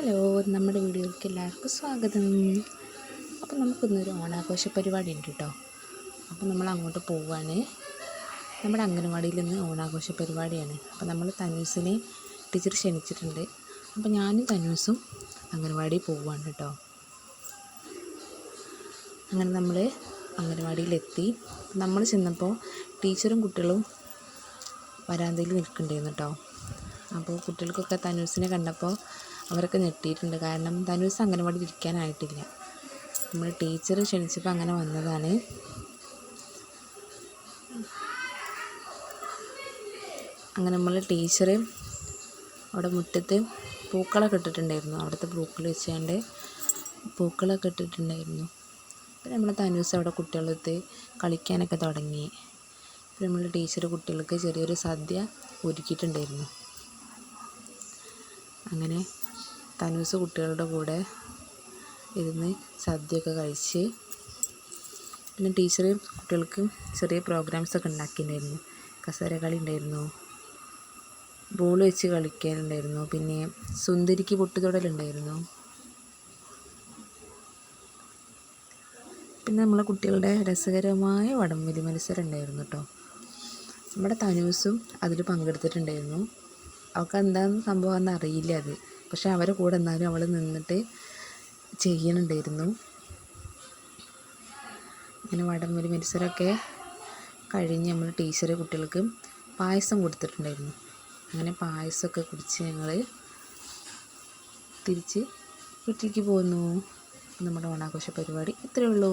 Hello നമ്മുടെ വീഡിയോയിലേക്ക് എല്ലാവർക്കും സ്വാഗതം. അപ്പോൾ നമുക്കിന്നൊരു ഓണാഘോഷ പരിപാടി ഉണ്ട് കേട്ടോ അപ്പോൾ നമ്മൾ അങ്ങോട്ട് പോവുകയാണ് നമ്മുടെ അംഗനവാടിയിൽ നിന്ന് ഓണാഘോഷ പരിപാടിയാണ്. അപ്പോൾ നമ്മൾ തനൂസിനെ ടീച്ചർ ക്ഷണിച്ചിട്ടുണ്ട്. അപ്പോൾ ഞാനും തനൂസും അംഗനവാടി പോവുകയാണ് കേട്ടോ അങ്ങനെ നമ്മൾ അംഗനവാടിയിലെത്തി നമ്മൾ ചെന്നപ്പോൾ ടീച്ചറും കുട്ടികളും വരാന്തയിൽ നിൽക്കണ്ടായിരുന്നു കേട്ടോ അപ്പോൾ കുട്ടികൾക്കൊക്കെ തനൂസിനെ കണ്ടപ്പോൾ അവരൊക്കെ ഞെട്ടിയിട്ടുണ്ട്. കാരണം ധനുസ് അംഗനവാടിയിൽ ഇരിക്കാനായിട്ടില്ല. നമ്മൾ ടീച്ചർ ക്ഷണിച്ചപ്പോൾ അങ്ങനെ വന്നതാണ്. അങ്ങനെ നമ്മൾ ടീച്ചർ അവിടെ മുറ്റത്ത് പൂക്കളൊക്കെ ഇട്ടിട്ടുണ്ടായിരുന്നു. അവിടുത്തെ പൂക്കൾ വെച്ചുകൊണ്ട് പൂക്കളൊക്കെ ഇട്ടിട്ടുണ്ടായിരുന്നു. പിന്നെ നമ്മൾ തനൂസ് അവിടെ കുട്ടികളെടുത്ത് കളിക്കാനൊക്കെ തുടങ്ങി. പിന്നെ നമ്മൾ ടീച്ചർ കുട്ടികൾക്ക് ചെറിയൊരു സദ്യ ഒരുക്കിയിട്ടുണ്ടായിരുന്നു. അങ്ങനെ തനൂസ് കുട്ടികളുടെ കൂടെ ഇരുന്ന് സദ്യയൊക്കെ കഴിച്ച് പിന്നെ ടീച്ചർ കുട്ടികൾക്ക് ചെറിയ പ്രോഗ്രാംസ് ഒക്കെ ഉണ്ടാക്കിയിട്ടുണ്ടായിരുന്നു. കസേര കളി ഉണ്ടായിരുന്നു. ബോൾ വെച്ച് കളിക്കാനുണ്ടായിരുന്നു. പിന്നെ സുന്ദരിക്ക് പൊട്ടുതൊടലുണ്ടായിരുന്നു. പിന്നെ നമ്മളെ കുട്ടികളുടെ രസകരമായ വടംവലി മത്സരം ഉണ്ടായിരുന്നു കേട്ടോ. നമ്മുടെ തനൂസും അതിൽ പങ്കെടുത്തിട്ടുണ്ടായിരുന്നു. അവൾക്ക് എന്താണെന്ന് സംഭവം അറിയില്ല അത്. പക്ഷെ അവരെ കൂടെ എന്നാലും അവൾ നിന്നിട്ട് ചെയ്യണുണ്ടായിരുന്നു. അങ്ങനെ വടംവലി മത്സരമൊക്കെ കഴിഞ്ഞ് നമ്മൾ ടീച്ചർ കുട്ടികൾക്ക് പായസം കൊടുത്തിട്ടുണ്ടായിരുന്നു. അങ്ങനെ പായസമൊക്കെ കുടിച്ച് ഞങ്ങൾ തിരിച്ച് വീട്ടിലേക്ക് പോന്നു നമ്മുടെ ഓണാഘോഷ പരിപാടി ഇത്രയേ ഉള്ളൂ.